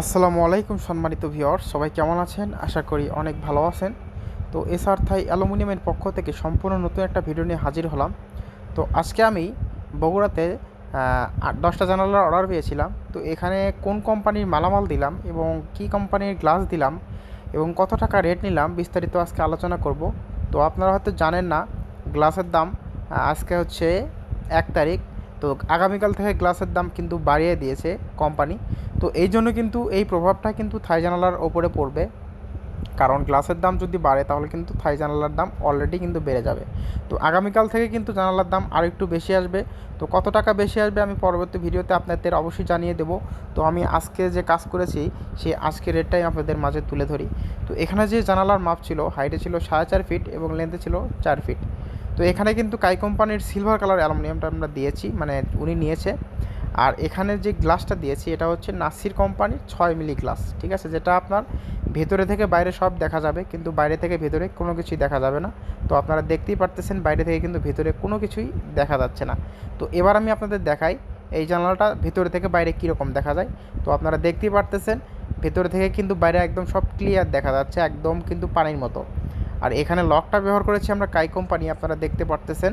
আসসালামু আলাইকুম সম্মানিত ভিওর সবাই কেমন আছেন? আশা করি অনেক ভালো আছেন। তো এসআর থাই অ্যালুমিনিয়ামের পক্ষ থেকে সম্পূর্ণ নতুন একটা ভিডিও নিয়ে হাজির হলাম। তো আজকে আমি বগুড়াতে দশটা জানালার অর্ডার পেয়েছিলাম। তো এখানে কোন কোম্পানির মালামাল দিলাম এবং কি কোম্পানির গ্লাস দিলাম এবং কত টাকা রেট নিলাম বিস্তারিত আজকে আলোচনা করব। তো আপনারা হয়তো জানেন না গ্লাসের দাম আজকে হচ্ছে এক তারিখ তো আগামীকাল থেকে গ্লাসের দাম কিন্তু বাড়িয়ে দিয়েছে কোম্পানি। তো এই জন্য কিন্তু এই প্রভাবটা কিন্তু থাই জানালার ওপরে পড়বে। কারণ গ্লাসের দাম যদি বাড়ে, তাহলে কিন্তু থাই জানালার দাম অলরেডি কিন্তু বেড়ে যাবে। তো আগামীকাল থেকে কিন্তু জানালার দাম আর একটু বেশি আসবে। তো কত টাকা বেশি আসবে আমি পরবর্তী ভিডিওতে আপনাদের অবশ্যই জানিয়ে দেবো। তো আমি আজকে যে কাজ করেছি সেই আজকে রেটটাই আপনাদের মাঝে তুলে ধরি। তো এখানে যে জানালার মাপ ছিল হাইটে ছিল সাড়ে চার ফিট এবং লেন্থে ছিল চার ফিট তো এখানে কিন্তু কাই কোম্পানির সিলভার কালার অ্যালুমিনিয়ামটা আমরা দিয়েছি মানে উনি নিয়েছে। আর এখানে যে গ্লাসটা দিয়েছি, এটা হচ্ছে নাসির কোম্পানির ছয় মিলি গ্লাস ঠিক আছে? যেটা আপনার ভেতরে থেকে বাইরে সব দেখা যাবে, কিন্তু বাইরে থেকে ভেতরে কোনো কিছুই দেখা যাবে না। তো আপনারা দেখতেই পারতেছেন, বাইরে থেকে কিন্তু ভেতরে কোনো কিছুই দেখা যাচ্ছে না। তো এবার আমি আপনাদের দেখাই, এই জানালাটা ভেতরে থেকে বাইরে কীরকম দেখা যায়। তো আপনারা দেখতেই পারতেছেন, ভেতরে থেকে কিন্তু বাইরে একদম সব ক্লিয়ার দেখা যাচ্ছে, একদম কিন্তু পানির মতো। আর এখানে লকটা ব্যবহার করেছি আমরা কাই কোম্পানি, আপনারা দেখতে পারতেছেন।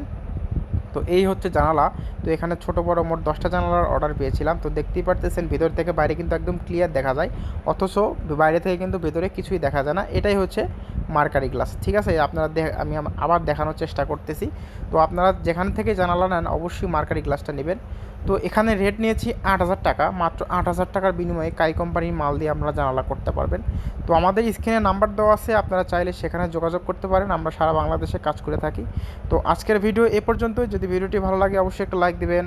তো এই হচ্ছে জানালা। তো এখানে ছোট বড় মোট দশটা জানালার অর্ডার পেয়েছিলাম। তো দেখতেই পারতেছেন, ভিতর থেকে বাইরে কিন্তু একদম ক্লিয়ার দেখা যায়। অথচ বাইরে থেকে কিন্তু ভেতরে কিছুই দেখা যায় না। এটাই হচ্ছে মার্কারি গ্লাস, ঠিক আছে? আপনারা আমি আবার দেখানোর চেষ্টা করতেছি। তো আপনারা যেখান থেকে জানালা নেন, অবশ্যই মার্কারি গ্লাসটা নেবেন। তো এখানে রেট নিয়েছি আট হাজার টাকা, মাত্র আট হাজার টাকার বিনিময়ে কাই কোম্পানির মাল দিয়ে আপনারা জানালা করতে পারবেন। তো আমাদের স্ক্রিনে নাম্বার দেওয়া আছে, আপনারা চাইলে সেখানে যোগাযোগ করতে পারেন, আমরা সারা বাংলাদেশে কাজ করে থাকি। তো আজকের ভিডিও এ পর্যন্তই, যদি ভিডিওটি ভালো লাগে, অবশ্যই একটা লাইক দিবেন।